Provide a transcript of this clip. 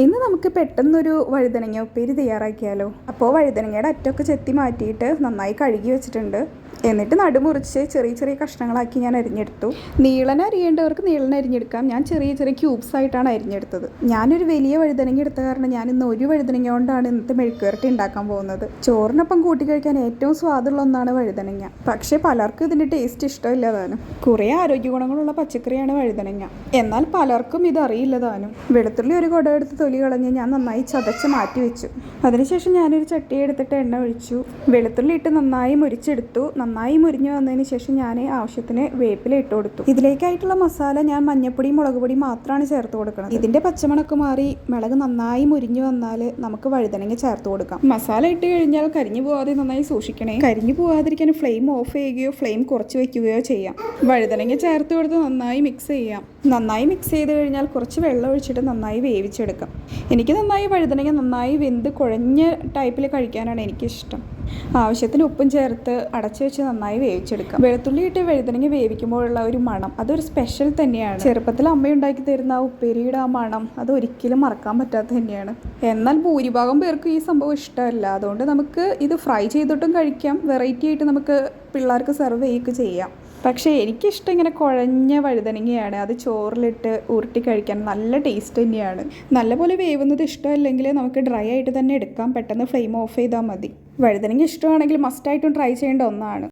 ഇന്ന് നമുക്ക് പെട്ടെന്നൊരു വഴുതനങ്ങ ഉപ്പേരി തയ്യാറാക്കിയാലോ? അപ്പോൾ വഴുതനങ്ങയുടെ അറ്റമൊക്കെ ചെത്തി മാറ്റിയിട്ട് നന്നായി കഴുകി വെച്ചിട്ടുണ്ട്. എന്നിട്ട് നടുമുറിച്ച് ചെറിയ ചെറിയ കഷ്ണങ്ങളാക്കി ഞാൻ അരിഞ്ഞെടുത്തു. നീളന അരിയേണ്ടവർക്ക് നീളന അരിഞ്ഞെടുക്കാം. ഞാൻ ചെറിയ ചെറിയ ക്യൂബ്സ് ആയിട്ടാണ് അരിഞ്ഞെടുത്തത്. ഞാനൊരു വലിയ വഴുതനങ്ങ എടുത്ത കാരണം ഞാൻ ഇന്ന് ഒരു വഴുതനങ്ങ കൊണ്ടാണ് ഇന്നത്തെ മെഴുക്കുവരട്ടി ഉണ്ടാക്കാൻ പോകുന്നത്. ചോറിനൊപ്പം കൂട്ടി കഴിക്കാൻ ഏറ്റവും സ്വാദുള്ള ഒന്നാണ് വഴുതനങ്ങ. പക്ഷേ പലർക്കും ഇതിന്റെ ടേസ്റ്റ് ഇഷ്ടമില്ല താനും. കുറേ ആരോഗ്യ ഗുണങ്ങളുള്ള പച്ചക്കറിയാണ് വഴുതനങ്ങ. എന്നാൽ പലർക്കും ഇത് അറിയില്ല താനും. വെളുത്തുള്ളി ഒരു കുടം എടുത്ത് തൊലി കളഞ്ഞ് ഞാൻ നന്നായി ചതച്ച് മാറ്റി വെച്ചു. അതിനുശേഷം ഞാനൊരു ചട്ടി എടുത്തിട്ട് എണ്ണ ഒഴിച്ചു. വെളുത്തുള്ളി ഇട്ട് നന്നായി മുരിച്ചെടുത്തു. നന്നായി മുരിഞ്ഞു വന്നതിന് ശേഷം ഞാൻ ആവശ്യത്തിന് വേപ്പില ഇട്ട് കൊടുത്തു. ഇതിലേക്കായിട്ടുള്ള മസാല ഞാൻ മഞ്ഞപ്പൊടി മുളക് പൊടി മാത്രമാണ് ചേർത്ത് കൊടുക്കുന്നത് ഇതിന്റെ പച്ചമണക്ക് മാറി മുളക് നന്നായി മുരിഞ്ഞു വന്നാൽ നമുക്ക് വഴുതനങ്ങ ചേർത്ത് കൊടുക്കാം. മസാല ഇട്ട് കഴിഞ്ഞാൽ കരിഞ്ഞു പോവാതെ നന്നായി സൂക്ഷിക്കണേ. കരിഞ്ഞു പോവാതിരിക്കാൻ ഫ്ലെയിം ഓഫ് ചെയ്യുകയോ ഫ്ലെയിം കുറച്ച് വെക്കുകയോ ചെയ്യാം. വഴുതനങ്ങ ചേർത്ത് കൊടുത്ത് നന്നായി മിക്സ് ചെയ്യാം. നന്നായി മിക്സ് ചെയ്ത് കഴിഞ്ഞാൽ കുറച്ച് വെള്ളം ഒഴിച്ചിട്ട് നന്നായി വേവിച്ചെടുക്കാം. എനിക്ക് നന്നായി വഴുതനങ്ങ നന്നായി വെന്ത് കുഴഞ്ഞ ടൈപ്പിൽ കഴിക്കാനാണ് എനിക്കിഷ്ടം. ആവശ്യത്തിന് ഉപ്പും ചേർത്ത് അടച്ചു വെച്ച് നന്നായി വേവിച്ചെടുക്കാം. വെളുത്തുള്ളി ഇട്ട് വഴുതനങ്ങ വേവിക്കുമ്പോഴുള്ള ഒരു മണം അതൊരു സ്പെഷ്യൽ തന്നെയാണ്. ചെറുപ്പത്തിൽ അമ്മ ഉണ്ടാക്കി തരുന്ന ആ ഉപ്പേരിയുടെ ആ മണം അത് ഒരിക്കലും മറക്കാൻ പറ്റാത്ത തന്നെയാണ്. എന്നാൽ ഭൂരിഭാഗം പേർക്കും ഈ സംഭവം ഇഷ്ടമല്ല. അതുകൊണ്ട് നമുക്ക് ഇത് ഫ്രൈ ചെയ്തിട്ടും കഴിക്കാം. വെറൈറ്റി ആയിട്ട് നമുക്ക് പിള്ളേർക്ക് സെർവ് ചെയ്യുകയൊക്കെ ചെയ്യാം. പക്ഷേ എനിക്കിഷ്ടം ഇങ്ങനെ കുഴഞ്ഞ വഴുതനങ്ങയാണ്. അത് ചോറിലിട്ട് ഉരുട്ടി കഴിക്കാൻ നല്ല ടേസ്റ്റ് തന്നെയാണ്. നല്ലപോലെ വേവുന്നത് ഇഷ്ടമല്ലെങ്കിൽ നമുക്ക് ഡ്രൈ ആയിട്ട് തന്നെ എടുക്കാം. പെട്ടെന്ന് ഫ്ലെയിം ഓഫ് ചെയ്താൽ മതി. വഴുതനങ്ങ ഇഷ്ടമാണെങ്കിൽ മസ്റ്റായിട്ടും ട്രൈ ചെയ്യേണ്ട ഒന്നാണ്.